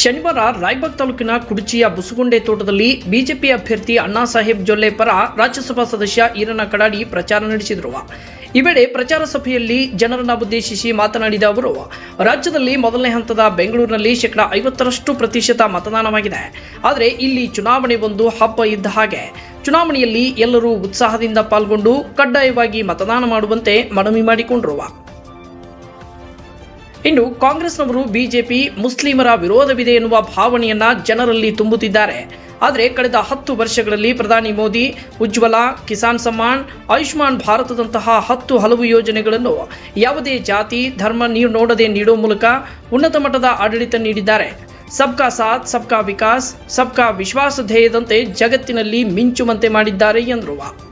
ಶನಿವಾರ ರಾಯಬಾಗ್ ತಾಲೂಕಿನ ಕುಡಚಿಯ ಬುಸುಗುಂಡೆ ತೋಟದಲ್ಲಿ ಬಿಜೆಪಿ ಅಭ್ಯರ್ಥಿ ಅಣ್ಣಾ ಸಾಹೇಬ್ ಜೊಲ್ಲೆ ಪರ ರಾಜ್ಯಸಭಾ ಸದಸ್ಯ ಈರಣ್ಣ ಕಡಾಡಿ ಪ್ರಚಾರ ನಡೆಸಿದರು. ಈ ವೇಳೆ ಪ್ರಚಾರ ಸಭೆಯಲ್ಲಿ ಜನರನ್ನ ಉದ್ದೇಶಿಸಿ ಮಾತನಾಡಿದ ಅವರು, ರಾಜ್ಯದಲ್ಲಿ ಮೊದಲನೇ ಹಂತದ ಬೆಂಗಳೂರಿನಲ್ಲಿ ಶೇಕಡಾ ಐವತ್ತರಷ್ಟು ಪ್ರತಿಶತ ಮತದಾನವಾಗಿದೆ. ಆದರೆ ಇಲ್ಲಿ ಚುನಾವಣೆ ಒಂದು ಹಬ್ಬ ಇದ್ದ ಹಾಗೆ ಚುನಾವಣೆಯಲ್ಲಿ ಎಲ್ಲರೂ ಉತ್ಸಾಹದಿಂದ ಪಾಲ್ಗೊಂಡು ಕಡ್ಡಾಯವಾಗಿ ಮತದಾನ ಮಾಡುವಂತೆ ಮನವಿ ಮಾಡಿಕೊಂಡರು. ಇನ್ನು ಕಾಂಗ್ರೆಸ್ನವರು ಬಿಜೆಪಿ ಮುಸ್ಲಿಮರ ವಿರೋಧವಿದೆ ಎನ್ನುವ ಭಾವನೆಯನ್ನ ಜನರಲ್ಲಿ ತುಂಬುತ್ತಿದ್ದಾರೆ. ಆದರೆ ಕಳೆದ ಹತ್ತು ವರ್ಷಗಳಲ್ಲಿ ಪ್ರಧಾನಿ ಮೋದಿ, ಉಜ್ವಲ, ಕಿಸಾನ್ ಸಮ್ಮಾನ್, ಆಯುಷ್ಮಾನ್ ಭಾರತದಂತಹ ಹತ್ತು ಹಲವು ಯೋಜನೆಗಳನ್ನು ಯಾವುದೇ ಜಾತಿ, ಧರ್ಮ ನೀರು ನೋಡದೆ ನೀಡುವ ಮೂಲಕ ಉನ್ನತ ಮಟ್ಟದ ಆಡಳಿತ ನೀಡಿದ್ದಾರೆ. ಸಬ್ಕಾ ಸಾಥ್, ಸಬ್ಕಾ ವಿಕಾಸ್, ಸಬ್ಕಾ ವಿಶ್ವಾಸ ಧ್ಯೇಯದಂತೆ ಜಗತ್ತಿನಲ್ಲಿ ಮಿಂಚುವಂತೆ ಮಾಡಿದ್ದಾರೆ ಎಂದರು.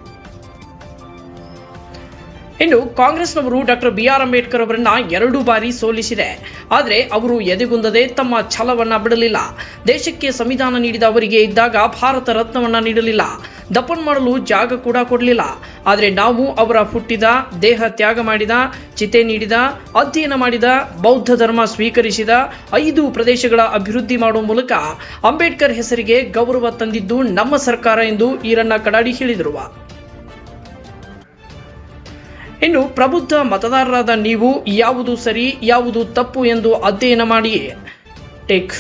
ಇನ್ನು ಕಾಂಗ್ರೆಸ್ನವರು ಡಾಕ್ಟರ್ ಬಿ ಆರ್ ಅಂಬೇಡ್ಕರ್ ಅವರನ್ನ ಎರಡು ಬಾರಿ ಸೋಲಿಸಿದೆ. ಆದರೆ ಅವರು ಎದೆಗುಂದದೆ ತಮ್ಮ ಛಲವನ್ನ ಬಿಡಲಿಲ್ಲ. ದೇಶಕ್ಕೆ ಸಂವಿಧಾನ ನೀಡಿದ ಅವರಿಗೆ ಇದ್ದಾಗ ಭಾರತ ರತ್ನವನ್ನ ನೀಡಲಿಲ್ಲ. ದಪ್ಪನ್ ಮಾಡಲು ಜಾಗ ಕೂಡ ಕೊಡಲಿಲ್ಲ. ಆದರೆ ನಾವು ಅವರ ಹುಟ್ಟಿದ, ದೇಹ ತ್ಯಾಗ ಮಾಡಿದ, ಚಿತೆ ನೀಡಿದ, ಅಧ್ಯಯನ ಮಾಡಿದ, ಬೌದ್ಧ ಧರ್ಮ ಸ್ವೀಕರಿಸಿದ ಐದು ಪ್ರದೇಶಗಳ ಅಭಿವೃದ್ಧಿ ಮಾಡುವ ಮೂಲಕ ಅಂಬೇಡ್ಕರ್ ಹೆಸರಿಗೆ ಗೌರವ ತಂದಿದ್ದು ನಮ್ಮ ಸರ್ಕಾರ ಎಂದು ಈರಣ್ಣ ಕಡಾಡಿ ಹೇಳಿದರು. ಇನ್ನು ಪ್ರಬುದ್ಧ ಮತದಾರರಾದ ನೀವು ಯಾವುದು ಸರಿ, ಯಾವುದು ತಪ್ಪು ಎಂದು ಅಧ್ಯಯನ ಮಾಡಿ ಟೇಕ್.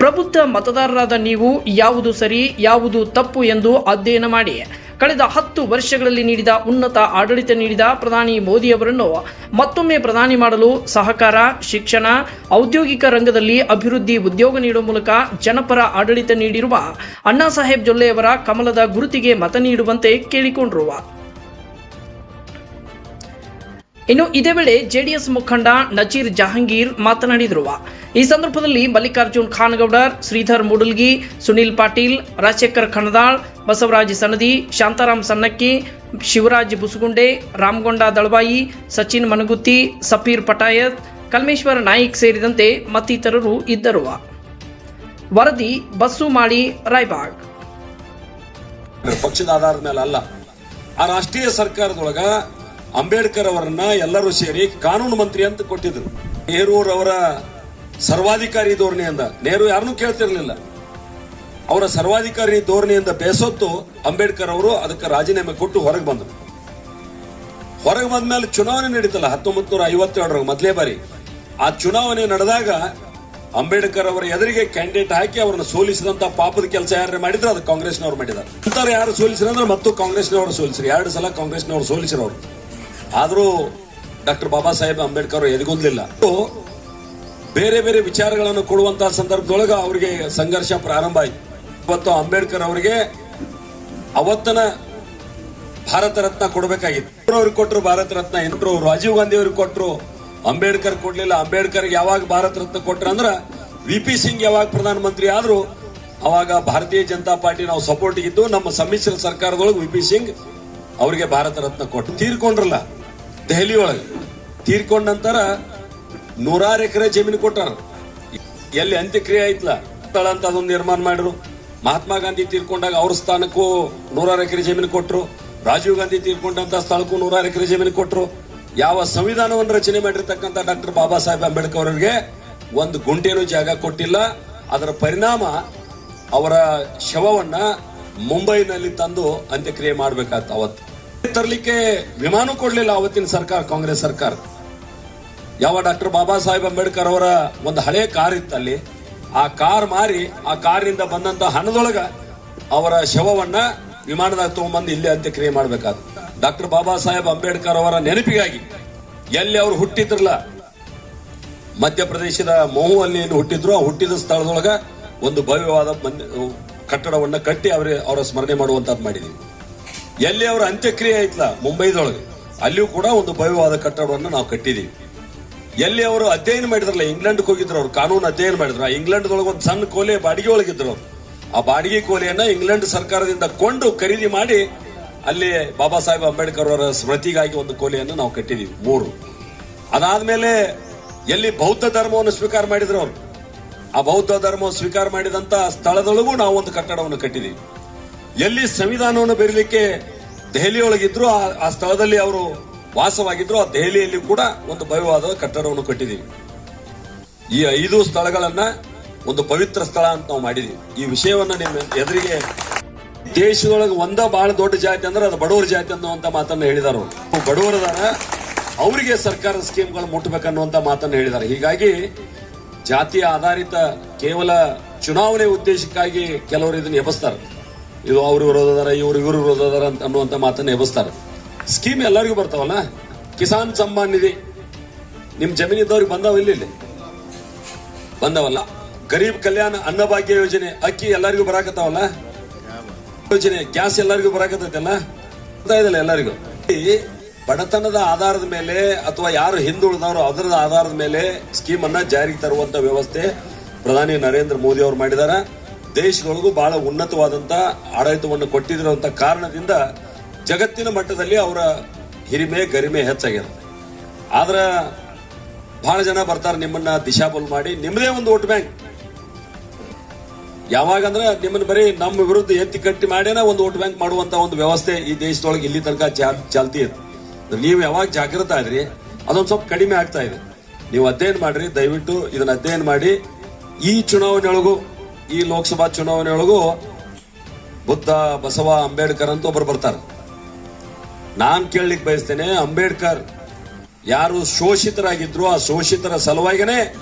ಪ್ರಬುದ್ಧ ಮತದಾರರಾದ ನೀವು ಯಾವುದು ಸರಿ, ಯಾವುದು ತಪ್ಪು ಎಂದು ಅಧ್ಯಯನ ಮಾಡಿ ಕಳೆದ ಹತ್ತು ವರ್ಷಗಳಲ್ಲಿ ನೀಡಿದ ಉನ್ನತ ಆಡಳಿತ ನೀಡಿದ ಪ್ರಧಾನಿ ಮೋದಿಯವರನ್ನು ಮತ್ತೊಮ್ಮೆ ಪ್ರಧಾನಿ ಮಾಡಲು ಸಹಕಾರ, ಶಿಕ್ಷಣ, ಔದ್ಯೋಗಿಕ ರಂಗದಲ್ಲಿ ಅಭಿವೃದ್ಧಿ ಉದ್ಯೋಗ ನೀಡುವ ಮೂಲಕ ಜನಪರ ಆಡಳಿತ ನೀಡಿರುವ ಅಣ್ಣಾ ಸಾಹೇಬ್ ಜೊಲ್ಲೆಯವರ ಕಮಲದ ಗುರುತಿಗೆ ಮತ ನೀಡುವಂತೆ ಕೇಳಿಕೊಂಡ್ರು. ಇನ್ನು ಇದೇ ವೇಳೆ ಜೆಡಿಎಸ್ ಮುಖಂಡ ನಜೀರ್ ಜಹಾಂಗೀರ್ ಮಾತನಾಡಿದರು. ಈ ಸಂದರ್ಭದಲ್ಲಿ ಮಲ್ಲಿಕಾರ್ಜುನ್ ಖಾನ್ಗೌಡರ್, ಶ್ರೀಧರ್ ಮೂಡಲ್ಗಿ, ಸುನಿಲ್ ಪಾಟೀಲ್, ರಾಜಶೇಖರ್ ಖಣದಾಳ್ ಬಸವರಾಜ್ ಸನದಿ ಶಾಂತಾರಾಮ್ ಸನ್ನಕ್ಕಿ, ಶಿವರಾಜ್ ಬುಸುಗುಂಡೆ, ರಾಮಗೊಂಡ ದಳವಾಯಿ, ಸಚಿನ್ ಮನಗುತ್ತಿ, ಸಫೀರ್ ಪಟಾಯತ್, ಕಲ್ಮೇಶ್ವರ ನಾಯಕ್ ಸೇರಿದಂತೆ ಮತ್ತಿತರರು ಇದ್ದರು. ವರದಿ ಬಸ್ಸು ಮಾಡಿ ರಾಯ್ಬಾಗ್. ಪಕ್ಷದ ಆಧಾರದ ಮೇಲೆ ಅಲ್ಲ. ಆ ರಾಷ್ಟ್ರೀಯ ಸರ್ಕಾರದೊಳಗ ಅಂಬೇಡ್ಕರ್ ಅವರನ್ನ ಎಲ್ಲರೂ ಸೇರಿ ಕಾನೂನು ಮಂತ್ರಿ ಅಂತ ಕೊಟ್ಟಿದ್ರು. ನೆಹರೂರವರ ಸರ್ವಾಧಿಕಾರಿ ಧೋರಣೆಯಿಂದ. ನೆಹರು ಯಾರನ್ನೂ ಕೇಳ್ತಿರ್ಲಿಲ್ಲ. ಅವರ ಸರ್ವಾಧಿಕಾರಿ ಧೋರಣೆಯಿಂದ ಬೇಸೊತ್ತು ಅಂಬೇಡ್ಕರ್ ಅವರು ಅದಕ್ಕೆ ರಾಜೀನಾಮೆ ಕೊಟ್ಟು ಹೊರಗೆ ಬಂದರು. ಹೊರಗೆ ಬಂದ್ಮೇಲೆ ಚುನಾವಣೆ ನಡೀತಲ್ಲ ಹತ್ತೊಂಬತ್ ನೂರ ಐವತ್ತೆರಡರ ಮೊದಲೇ ಬಾರಿ. ಆ ಚುನಾವಣೆ ನಡೆದಾಗ ಅಂಬೇಡ್ಕರ್ ಅವರ ಎದುರಿಗೆ ಕ್ಯಾಂಡಿಡೇಟ್ ಹಾಕಿ ಅವರನ್ನು ಸೋಲಿಸಿದಂತ ಪಾಪದ ಕೆಲಸ ಯಾರು ಮಾಡಿದ್ರೆ, ಅದು ಕಾಂಗ್ರೆಸ್ನವ್ರು ಮಾಡಿದ್ದಾರೆ ಯಾರು ಸೋಲಿಸಿದ್ರೆ ಅಂದ್ರೆ ಮತ್ತು ಕಾಂಗ್ರೆಸ್ನವರು ಸೋಲಿಸಿರಿ ಎರಡು ಸಲ ಕಾಂಗ್ರೆಸ್ನವರು ಸೋಲಿಸಿರೋರು. ಆದರೂ ಡಾಕ್ಟರ್ ಬಾಬಾ ಸಾಹೇಬ್ ಅಂಬೇಡ್ಕರ್ ಎದೆಗುಂದಲಿಲ್ಲ. ಬೇರೆ ಬೇರೆ ವಿಚಾರಗಳನ್ನು ಕೊಡುವಂತಹ ಸಂದರ್ಭದೊಳಗೆ ಅವರಿಗೆ ಸಂಘರ್ಷ ಪ್ರಾರಂಭ ಆಯ್ತು. ಇವತ್ತು ಅಂಬೇಡ್ಕರ್ ಅವರಿಗೆ ಅವತ್ತನ ಭಾರತ ರತ್ನ ಕೊಡಬೇಕಾಗಿತ್ತು. ಅವ್ರಿಗೆ ಕೊಟ್ಟರು ಭಾರತ ರತ್ನ, ಎಂಟ್ರು ರಾಜೀವ್ ಗಾಂಧಿ ಅವ್ರಿಗೆ ಕೊಟ್ಟರು ಅಂಬೇಡ್ಕರ್ ಕೊಡ್ಲಿಲ್ಲ. ಅಂಬೇಡ್ಕರ್ ಯಾವಾಗ ಭಾರತ ರತ್ನ ಕೊಟ್ರ ಅಂದ್ರ ವಿ ಪಿ ಸಿಂಗ್ ಯಾವಾಗ ಪ್ರಧಾನಮಂತ್ರಿ ಆದ್ರು, ಅವಾಗ ಭಾರತೀಯ ಜನತಾ ಪಾರ್ಟಿ ನಾವು ಸಪೋರ್ಟ್ ಇದ್ದು ನಮ್ಮ ಸಮ್ಮಿಶ್ರ ಸರ್ಕಾರದೊಳಗೆ ವಿ ಪಿ ಸಿಂಗ್ ಅವರಿಗೆ ಭಾರತ ರತ್ನ ಕೊಟ್ಟು ತೀರ್ಕೊಂಡ್ರಲ್ಲ. ದೆಹಲಿ ಒಳಗೆ ತೀರ್ಕೊಂಡ ನಂತರ ನೂರಾರು ಎಕರೆ ಜಮೀನು ಕೊಟ್ಟಾರ. ಎಲ್ಲಿ ಅಂತ್ಯಕ್ರಿಯೆ ಐತ್ಲ ಸ್ಥಳ ಅಂತ ಅದೊಂದು ನಿರ್ಮಾಣ ಮಾಡಿದ್ರು. ಮಹಾತ್ಮ ಗಾಂಧಿ ತೀರ್ಕೊಂಡಾಗ ಅವ್ರ ಸ್ಥಾನಕ್ಕೂ ನೂರಾರು ಎಕರೆ ಜಮೀನು ಕೊಟ್ಟರು ರಾಜೀವ್ ಗಾಂಧಿ ತೀರ್ಕೊಂಡಂತ ಸ್ಥಳಕ್ಕೂ ನೂರಾರು ಎಕರೆ ಜಮೀನು ಕೊಟ್ಟರು ಯಾವ ಸಂವಿಧಾನವನ್ನು ರಚನೆ ಮಾಡಿರ್ತಕ್ಕಂಥ ಡಾಕ್ಟರ್ ಬಾಬಾ ಸಾಹೇಬ್ ಅಂಬೇಡ್ಕರ್ ಅವರಿಗೆ ಒಂದು ಗುಂಟೇನು ಜಾಗ ಕೊಟ್ಟಿಲ್ಲ. ಅದರ ಪರಿಣಾಮ ಅವರ ಶವವನ್ನ ಮುಂಬೈನಲ್ಲಿ ತಂದು ಅಂತ್ಯಕ್ರಿಯೆ ಮಾಡ್ಬೇಕಾತ ಅವತ್ತು. ತರಲಿಕ್ಕೆ ವಿಮಾನ ಕೊಡ್ಲಿಲ್ಲ ಅವತ್ತಿನ ಸರ್ಕಾರ, ಕಾಂಗ್ರೆಸ್ ಸರ್ಕಾರ. ಯಾವ ಡಾಕ್ಟರ್ ಬಾಬಾ ಸಾಹೇಬ್ ಅಂಬೇಡ್ಕರ್ ಅವರ ಒಂದು ಹಳೆ ಕಾರ್ ಇತ್ತಲ್ಲಿ, ಆ ಕಾರ್ ಮಾರಿ, ಆ ಕಾರಿನಿಂದ ಬಂದಂತ ಹಣದೊಳಗ ಅವರ ಶವವನ್ನ ವಿಮಾನದಾಗ ತಗೊಂಡ್ಬಂದು ಇಲ್ಲಿ ಅಂತ್ಯಕ್ರಿಯೆ ಮಾಡ್ಬೇಕಾದ ಡಾಕ್ಟರ್ ಬಾಬಾ ಸಾಹೇಬ್ ಅಂಬೇಡ್ಕರ್ ಅವರ ನೆನಪಿಗಾಗಿ ಎಲ್ಲಿ ಅವರು ಹುಟ್ಟಿದ್ರಲ್ಲ, ಮಧ್ಯಪ್ರದೇಶದ ಮೊಹು ಅಲ್ಲಿ ಏನು ಹುಟ್ಟಿದ್ರು ಆ ಹುಟ್ಟಿದ ಸ್ಥಳದೊಳಗ ಒಂದು ಭವ್ಯವಾದ ಕಟ್ಟಡವನ್ನ ಕಟ್ಟಿ ಅವ್ರ ಅವರ ಸ್ಮರಣೆ ಮಾಡುವಂತದ್ದು ಮಾಡಿದೀವಿ. ಎಲ್ಲಿ ಅವರ ಅಂತ್ಯಕ್ರಿಯೆ ಆಯ್ತಲ್ಲ ಮುಂಬೈದೊಳಗೆ. ಅಲ್ಲಿಯೂ ಕೂಡ ಒಂದು ಭವ್ಯವಾದ ಕಟ್ಟಡವನ್ನು ನಾವು ಕಟ್ಟಿದೀವಿ. ಎಲ್ಲಿ ಅವರು ಅಧ್ಯಯನ ಮಾಡಿದ್ರಲ್ಲ, ಇಂಗ್ಲೆಂಡ್ಗೆ ಹೋಗಿದ್ರು ಅವ್ರು, ಕಾನೂನು ಅಧ್ಯಯನ ಮಾಡಿದ್ರು. ಆ ಇಂಗ್ಲೆಂಡ್ದೊಳಗೆ ಒಂದು ಸಣ್ಣ ಕೋಲೆ ಬಾಡಿಗೆ ಒಳಗಿದ್ರು ಆ ಬಾಡಿಗೆ ಕೋಲೆಯನ್ನ ಇಂಗ್ಲೆಂಡ್ ಸರ್ಕಾರದಿಂದ ಕೊಂಡು ಖರೀದಿ ಮಾಡಿ ಅಲ್ಲಿ ಬಾಬಾ ಸಾಹೇಬ್ ಅಂಬೇಡ್ಕರ್ ಅವರ ಸ್ಮೃತಿಗಾಗಿ ಒಂದು ಕೋಲೆಯನ್ನು ನಾವು ಕಟ್ಟಿದೀವಿ, ಮೂರು. ಅದಾದ್ಮೇಲೆ ಎಲ್ಲಿ ಬೌದ್ಧ ಧರ್ಮವನ್ನು ಸ್ವೀಕಾರ ಮಾಡಿದ್ರು ಅವರು. ಆ ಬೌದ್ಧ ಧರ್ಮವನ್ನು ಸ್ವೀಕಾರ ಮಾಡಿದಂತ ಸ್ಥಳದೊಳಗೂ ನಾವು ಒಂದು ಕಟ್ಟಡವನ್ನು ಕಟ್ಟಿದೀವಿ. ಎಲ್ಲಿ ಸಂವಿಧಾನವನ್ನು ಬರೀಲಿಕ್ಕೆ ದೆಹಲಿಯೊಳಗಿದ್ರು, ಆ- ಸ್ಥಳದಲ್ಲಿ ಅವರು ವಾಸವಾಗಿದ್ರು, ಆ ದೆಹಲಿಯಲ್ಲಿ ಕೂಡ ಒಂದು ಭವ್ಯವಾದ ಕಟ್ಟಡವನ್ನು ಕಟ್ಟಿದೀವಿ. ಈ ಐದು ಸ್ಥಳಗಳನ್ನ ಒಂದು ಪವಿತ್ರ ಸ್ಥಳ ಅಂತ ನಾವು ಮಾಡಿದೀವಿ. ಈ ವಿಷಯವನ್ನ ನಿಮ್ಮ ಎದುರಿಗೆ ದೇಶದೊಳಗೆ ಒಂದ ಬಹಳ ದೊಡ್ಡ ಜಾತಿ ಅಂದ್ರೆ ಅದು ಬಡವರ ಜಾತಿ ಅನ್ನುವಂತ ಮಾತನ್ನ ಹೇಳಿದಾರ ಬಡವರದಾರ, ಅವರಿಗೆ ಸರ್ಕಾರದ ಸ್ಕೀಮ್ಗಳು ಮುಟ್ಟಬೇಕನ್ನುವಂತ ಮಾತನ್ನು ಹೇಳಿದ್ದಾರೆ ಹೀಗಾಗಿ ಜಾತಿ ಆಧಾರಿತ ಕೇವಲ ಚುನಾವಣೆ ಉದ್ದೇಶಕ್ಕಾಗಿ ಕೆಲವರು ಇದನ್ನ ಎಬಸ್ತಾರೆ ಇದು ಅವ್ರ ವಿರೋಧದಾರ ಇವ್ರು ಇವ್ರ ವಿರೋಧದಾರ ಅಂತ ಅನ್ನುವಂತ ಮಾತನ್ನ ಎಬ್ಬಿಸ್ತಾರೆ. ಸ್ಕೀಮ್ ಎಲ್ಲರಿಗೂ ಬರ್ತಾವಲ್ಲ? ಕಿಸಾನ್ ಸಮ್ಮಾನ್ ನಿಧಿ. ನಿಮ್ ಜಮೀನಿದ್ದವ್ರಿಗೆ ಬಂದಾವ ಇಲ್ಲಿ ಇಲ್ಲಿ? ಬಂದವಲ್ಲ. ಗರೀಬ್ ಕಲ್ಯಾಣ ಅನ್ನಭಾಗ್ಯ ಯೋಜನೆ ಅಕ್ಕಿ ಎಲ್ಲರಿಗೂ ಬರಾಕತ್ತಾವಲ್ಲ? ಯೋಜನೆ, ಗ್ಯಾಸ್ ಎಲ್ಲರಿಗೂ ಬರಾಕತ್ತೈತಲ್ಲ? ಇದಲ್ಲ ಎಲ್ಲರಿಗೂ? ಬಡತನದ ಆಧಾರದ ಮೇಲೆ ಅಥವಾ ಯಾರು ಹಿಂದುಳಿದವರು ಅದರ ಆಧಾರದ ಮೇಲೆ ಸ್ಕೀಮ್ ಅನ್ನ ಜಾರಿಗೆ ತರುವಂತ ವ್ಯವಸ್ಥೆ ಪ್ರಧಾನಿ ನರೇಂದ್ರ ಮೋದಿ ಅವರು ಮಾಡಿದಾರ. ದೇಶದೊಳಗೂ ಬಹಳ ಉನ್ನತವಾದಂತ ಆಡಳಿತವನ್ನು ಕೊಟ್ಟಿರುವಂತ ಕಾರಣದಿಂದ ಜಗತ್ತಿನ ಮಟ್ಟದಲ್ಲಿ ಅವರ ಹಿರಿಮೆ, ಗರಿಮೆ ಹೆಚ್ಚಾಗಿರುತ್ತೆ ಆದ್ರೆ ಬಹಳ ಜನ ಬರ್ತಾರೆ ನಿಮ್ಮನ್ನ ದಿಶಾಬಲ್ ಮಾಡಿ. ನಿಮ್ಮದೇ ಒಂದು ವೋಟ್ ಬ್ಯಾಂಕ್. ಯಾವಾಗಂದ್ರೆ ನಿಮ್ಮನ್ನ ಬರೀ ನಮ್ಮ ವಿರುದ್ಧ ಎತ್ತಿ ಕಟ್ಟಿ ಮಾಡ್ಯಾನ ಒಂದು ವೋಟ್ ಬ್ಯಾಂಕ್ ಮಾಡುವಂತ ಒಂದು ವ್ಯವಸ್ಥೆ ಈ ದೇಶದೊಳಗೆ ಇಲ್ಲಿ ತನಕ ಚಾಲ್ತಿ ಇದೆ. ನೀವು ಯಾವಾಗ ಜಾಗೃತ ಆದ್ರಿ ಅದೊಂದು ಸ್ವಲ್ಪ ಕಡಿಮೆ ಆಗ್ತಾ ಇದೆ. ನೀವು ಅಧ್ಯಯನ ಮಾಡ್ರಿ, ದಯವಿಟ್ಟು ಇದನ್ನ ಅಧ್ಯಯನ ಮಾಡಿ. ಈ ಚುನಾವಣೆಯೊಳಗೂ ಈ ಲೋಕಸಭಾ ಚುನಾವಣೆಯೊಳಗೂ ಬುದ್ಧ, ಬಸವ, ಅಂಬೇಡ್ಕರ್ ಅಂತ ಒಬ್ರು ಬರ್ತಾರೆ. ನಾನು ಕೇಳಲಿಕ್ಕೆ ಬಯಸ್ತೇನೆ, ಅಂಬೇಡ್ಕರ್ ಯಾರು ಶೋಷಿತರಾಗಿದ್ರು ಆ ಶೋಷಿತರ ಸಲುವಾಗಿನೇ